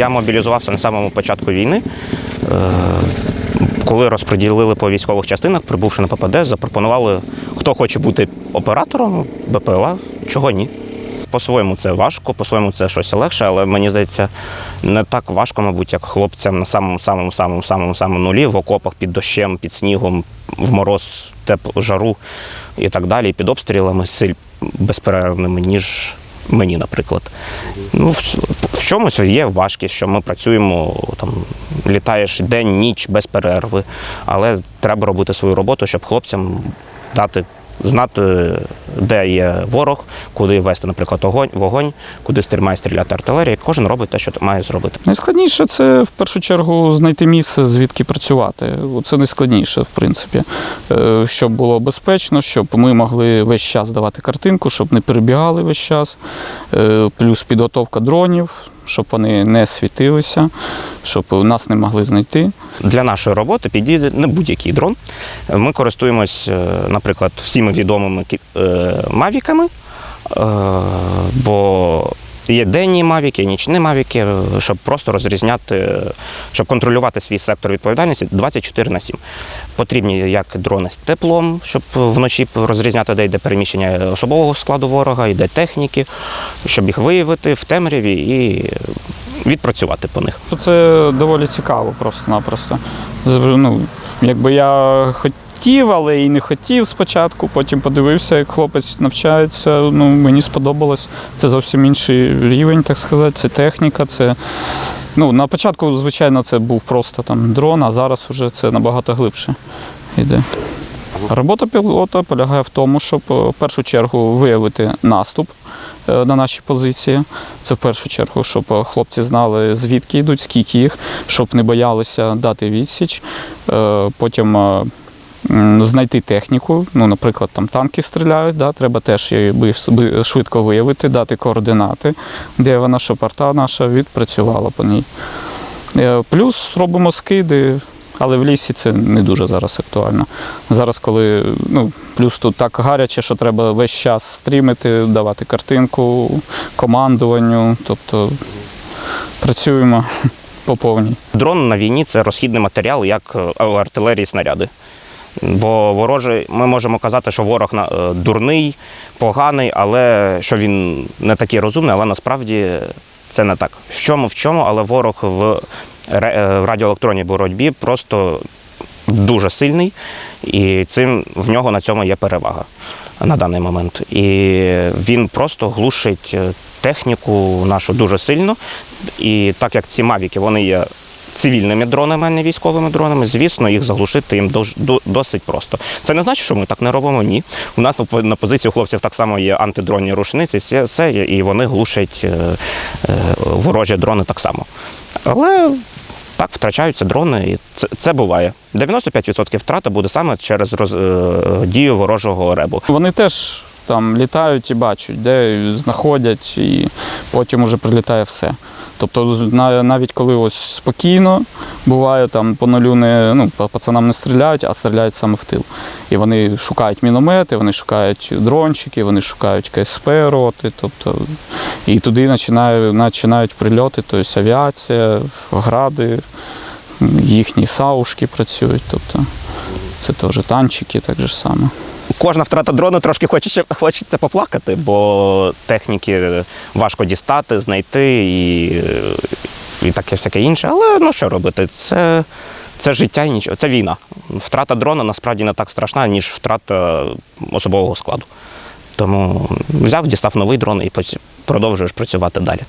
Я мобілізувався на самому початку війни. Е, Коли розподілили по військових частинах, прибувши на ППД, запропонували, хто хоче бути оператором БПЛА, чого ні. По-своєму це важко, по-своєму це щось легше, але мені здається, не так важко, мабуть, як хлопцям на самому самому самому самому самому нулі, в окопах під дощем, під снігом, в мороз, теплу, жару і так далі, під обстрілами силь безперервними, ніж мені, наприклад. Ну, в, в чомусь є важкість, що ми працюємо там, літаєш день, ніч без перерви, але треба робити свою роботу, щоб хлопцям дати. Знати, де є ворог, куди вести, наприклад, огонь, вогонь, куди стріль- має стріляти артилерія. Кожен робить те, що має зробити. Найскладніше це в першу чергу знайти місце, звідки працювати. Це найскладніше, в принципі. Е, Щоб було безпечно, щоб ми могли весь час давати картинку, щоб не перебігали весь час. Е, Плюс підготовка дронів, щоб вони не світилися, щоб нас не могли знайти. Для нашої роботи підійде не будь-який дрон. Ми користуємось, е, наприклад, всіми відомими мавіками, е, бо є денні мавіки, нічні мавіки, е, щоб просто розрізняти, щоб контролювати свій сектор відповідальності 24 на 7. Потрібні як дрони з теплом, щоб вночі розрізняти, де йде переміщення особового складу ворога, йде техніки, щоб їх виявити в темряві і відпрацювати по них. Це доволі цікаво просто-напросто. Ну, якби я хотів, але і не хотів спочатку, потім подивився, як хлопець навчається. Ну, мені сподобалось. Це зовсім інший рівень, так сказати. Це техніка, це. Ну, на початку, звичайно, це був просто там дрон, а зараз вже це набагато глибше йде. Робота пілота полягає в тому, щоб е, в першу чергу виявити наступ е, на наші позиції. Це в першу чергу, щоб е, хлопці знали, звідки йдуть, скільки їх, щоб не боялися дати відсіч. Потім знайти техніку. Ну, наприклад, там танки стріляють, да, треба теж її швидко виявити, дати координати, де вона, щоб арта наша відпрацювала по ній. Е, Плюс робимо скиди, але в лісі це не дуже зараз актуально. Зараз, коли ну, плюс тут так гаряче, що треба весь час стрімити, давати картинку, командуванню, тобто працюємо по повній. Дрон на війні це розхідний матеріал, як е, артилерії снаряди. Бо ворожий, ми можемо казати, що ворог е, дурний, поганий, але що він не такий розумний, але насправді це не так. В чому в чому, але ворог е, в радіоелектронній боротьбі просто дуже сильний, і цим в нього на цьому є перевага на даний момент. І він просто глушить е, техніку нашу дуже сильно. І так як ці мавіки вони є цивільними дронами, а не військовими дронами, звісно, їх заглушити їм досить просто. Це не значить, що ми так не робимо. Ні. У нас на позиції хлопців так само є антидронні рушниці, все, все і вони глушать е, е, ворожі дрони так само. Але так, втрачаються дрони, і це, це буває. 95% втрата буде саме через роз, е, дію ворожого ребу. Вони теж там літають і бачать, де знаходять, і потім уже прилітає все. Тобто навіть коли ось спокійно буває, там по нулю не ну, по пацанам не стріляють, а стріляють саме в тил. І вони шукають міномети, вони шукають дрончики, вони шукають КСП роти, тобто і туди починають, починають прильоти, тобто авіація, гради, їхні саушки працюють. Тобто це теж танчики, так же ж само. Кожна втрата дрону трошки хочеться, хочеться поплакати, бо техніки важко дістати, знайти і, і таке всяке інше. Але ну що робити? Це, це життя і нічого. Це війна. Втрата дрона насправді не так страшна, ніж втрата особового складу. Тому взяв, дістав новий дрон і продовжуєш працювати далі.